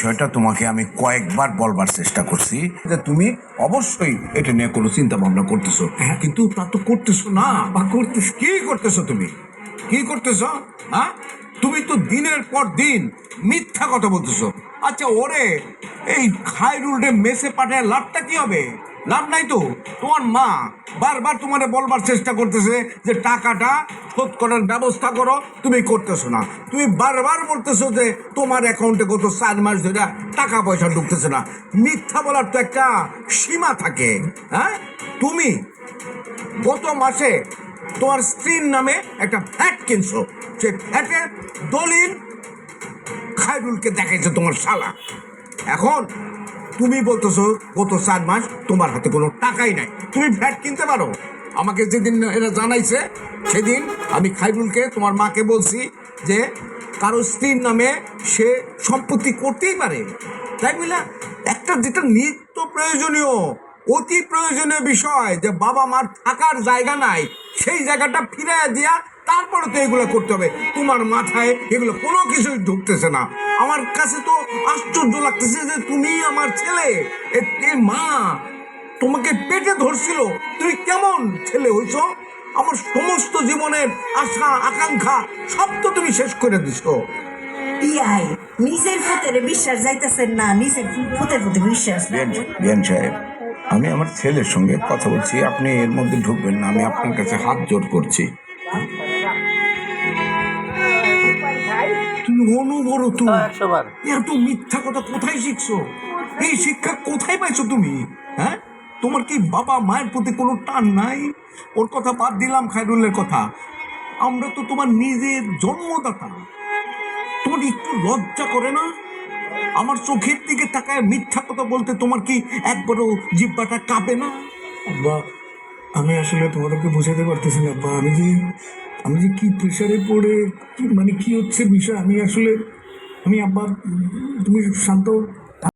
বিষয়টা তোমাকে আমি কয়েকবার বলবার চেষ্টা করছি যে তুমি অবশ্যই এটা নিয়ে কোনো চিন্তা ভাবনা করতেছো কিন্তু তা তো করতেছো না। বা করতেছ কি করতেছো তুমি? কি করতেছো? হ্যাঁ? তুমি তো দিনের পর দিন মিথ্যা কথা বলতেছো। আচ্ছা ওরে এই খাইরুল রে মেসে পাঠায় লাভটা কি হবে? লাভ নাই তো। তোমার মা বারবার তোমারে বলবার চেষ্টা করতেছে যে টাকাটা শোধ করার ব্যবস্থা করো, তুমি করতেছো না। তুমি বারবার বলতেছো যে তোমার অ্যাকাউন্টে গত চার মাস ধরে টাকা পয়সা ঢুকতেছে না। মিথ্যা বলার তো একটা সীমা থাকে হ্যাঁ? তুমি গত মাসে তোমার স্ত্রীর নামে একটা ফ্ল্যাট কিনছো। সে ফ্ল্যাটের দলিল খায়রুলকে দেখাইছে তোমার শালা। এখন তুমি বলতেছো, গত চার মাস তোমার হাতে কোনো টাকাই নাই। তুমি ফ্ল্যাট কিনতে পারো। আমাকে যেদিন এরা জানাইছে, সেদিন আমি খাইরুলকে তোমার মাকে বলছি যে, কারও স্ত্রীর নামে সে সম্পত্তি করতেই পারে। তাই বুঝলা একটা যেটা নিত্য প্রয়োজনীয়, অতি প্রয়োজনীয় বিষয় যে বাবা মার থাকার জায়গা নাই, সেই জায়গাটা ফিরে দিয়া তারপরে তো এগুলো করতে হবে। তোমার মাথায় এগুলো কোনো কিছুই ঢুকতেছে না। আমার কাছে তো আশ্চর্য লাগতেছে যে তুমি আমার ছেলে। এ- মা তোমাকে পেটে ধরছিল। তুমি কেমন ছেলে হইছ? আমার সমস্ত জীবনের আশা আকাঙ্ক্ষা সব তো তুমি শেষ করে দিছো। ইয়াই নিজের ফুতের বিশ্বাস যাইতেছেন না নিজের ফুতের প্রতি বিশ্বাস বিয়ান সাহেব আমি আমার ছেলের সঙ্গে কথা বলছি। আপনি এর মধ্যে ঢুকবেন না আমি আপনার কাছে হাত জোর করছি। অনুবরত একশো বার এত মিথ্যা কথা কোথায় শিখছো? এই শিক্ষা কোথায় পাইছো তুমি? হ্যাঁ? তোমার কি বাবা মায়ের প্রতি কোনো টান নাই? ওর কথা বাদ দিলাম খায়রুলের কথা। আমরা তো তোমার নিজের জন্মদাতা। তোমার একটু লজ্জা করে না? আমার চোখের দিকে তাকায় মিথ্যা কথা বলতে তোমার কি একবারও জিব্বাটা কাঁপে না? আব্বা আমি আসলে তোমাদেরকে বোঝাতে পারতেছি না আব্বা। আমি যে আমি যে কি প্রেশারে পড়ে মানে কি হচ্ছে বিষয়, আমি আসলে, আমি আবার, তুমি শান্ত